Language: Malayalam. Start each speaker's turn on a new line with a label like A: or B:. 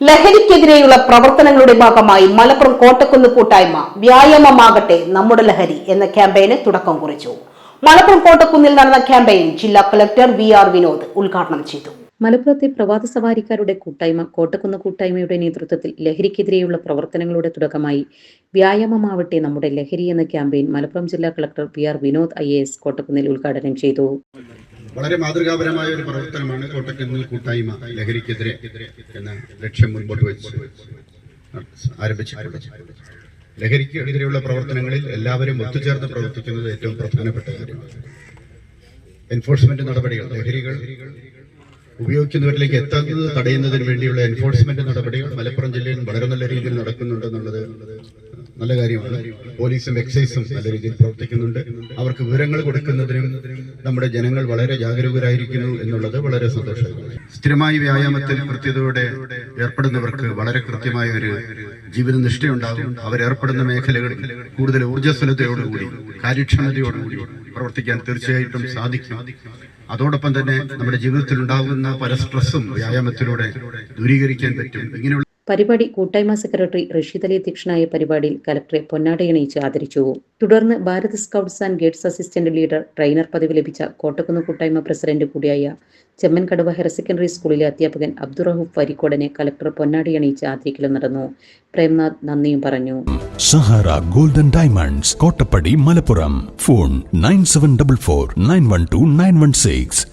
A: ലഹരിക്കെതിരെയുള്ള പ്രവർത്തനങ്ങളുടെ ഭാഗമായി മലപ്പുറം കോട്ടക്കുന്ന് കൂട്ടായ്മ വ്യായാമമാകട്ടെ നമ്മുടെ ലഹരി എന്ന ക്യാമ്പയിന് തുടക്കം കുറിച്ചു. മലപ്പുറം കോട്ടക്കുന്നിൽ നടന്ന ക്യാമ്പയിൻ ജില്ലാ കളക്ടർ വി ആർ വിനോദ് ഉദ്ഘാടനം ചെയ്തു.
B: മലപ്പുറത്തെ പ്രവാത സവാരിക്കാരുടെ കൂട്ടായ്മ കോട്ടക്കുന്ന് കൂട്ടായ്മയുടെ നേതൃത്വത്തിൽ ലഹരിക്കെതിരെയുള്ള പ്രവർത്തനങ്ങളുടെ തുടക്കമായി വ്യായാമമാവട്ടെ നമ്മുടെ ലഹരി എന്ന ക്യാമ്പയിൻ മലപ്പുറം ജില്ലാ collector P R Vinod I S കോട്ടക്കുന്നിൽ ഉദ്ഘാടനം ചെയ്തു.
C: വളരെ മാതൃകാപരമായ ഒരു പ്രവർത്തനമാണ് കോട്ടക്കുന്നിൽ കൂട്ടായ്മ ലഹരിക്കെതിരെ എന്ന ലക്ഷ്യം മുൻപോട്ട് വെച്ച് ആരംഭിച്ചിട്ടുള്ളത്. ലഹരിക്ക് എതിരെയുള്ള പ്രവർത്തനങ്ങളിൽ എല്ലാവരും ഒത്തുചേർന്ന് പ്രവർത്തിക്കുന്നത് ഏറ്റവും പ്രധാനപ്പെട്ട കാര്യമാണ്. എൻഫോഴ്സ്മെന്റ് നടപടികൾ ലഹരികൾ ഉപയോഗിക്കുന്നവരിലേക്ക് എത്തുന്നത് തടയുന്നതിന് വേണ്ടിയുള്ള എൻഫോഴ്സ്മെന്റ് നടപടികൾ മലപ്പുറം ജില്ലയിൽ വളരെ നല്ല രീതിയിൽ നടക്കുന്നുണ്ടെന്നുള്ളത് നല്ല കാര്യമാണ്. പോലീസും എക്സൈസും നല്ല രീതിയിൽ പ്രവർത്തിക്കുന്നുണ്ട്. അവർക്ക് വിവരങ്ങൾ കൊടുക്കുന്നതിനും നമ്മുടെ ജനങ്ങൾ വളരെ ജാഗരൂകരായിരിക്കുന്നു എന്നുള്ളത് വളരെ സന്തോഷകരമാണ്. സ്ഥിരമായി വ്യായാമത്തിൽ കൃത്യതയോടെ ഏർപ്പെടുന്നവർക്ക് വളരെ കൃത്യമായ ഒരു ജീവിത നിഷ്ഠയുണ്ടാകും അവരേർപ്പെടുന്ന മേഖലകളിൽ കൂടുതൽ ഊർജസ്വലതയോടുകൂടി കാര്യക്ഷമതയോടുകൂടി പ്രവർത്തിക്കാൻ തീർച്ചയായിട്ടും സാധിക്കും. അതോടൊപ്പം തന്നെ നമ്മുടെ ജീവിതത്തിൽ ഉണ്ടാകുന്ന പല സ്ട്രെസ്സും വ്യായാമത്തിലൂടെ ദൂരീകരിക്കാൻ പറ്റും. ഇങ്ങനെയുള്ള
B: പരിപാടി കൂട്ടായ്മ സെക്രട്ടറി റഷീദ് അലി അധ്യക്ഷനായ പരിപാടിയിൽ കലക്ടറെ പൊന്നാടയണിയിച്ച് ആദരിച്ചു. തുടർന്ന് Bharat scouts and guides assistant leader trainer പദവി ലഭിച്ച കോട്ടക്കുന്ന് കൂട്ടായ്മ പ്രസിഡന്റ് കൂടിയായ ചെമ്മൻകടവ് ഹയർ സെക്കൻഡറി സ്കൂളിലെ അധ്യാപകൻ അബ്ദുറഹൂഫ് വരിക്കോടനെ കലക്ടർ പൊന്നാടിയണിയിച്ച് ആദരിക്കലും നടന്നു. പ്രേംനാഥ് നന്ദിയും പറഞ്ഞു.
D: Sahara golden diamonds Kottappadi Malappuram. Phone nine seven double four nine one two nine one six.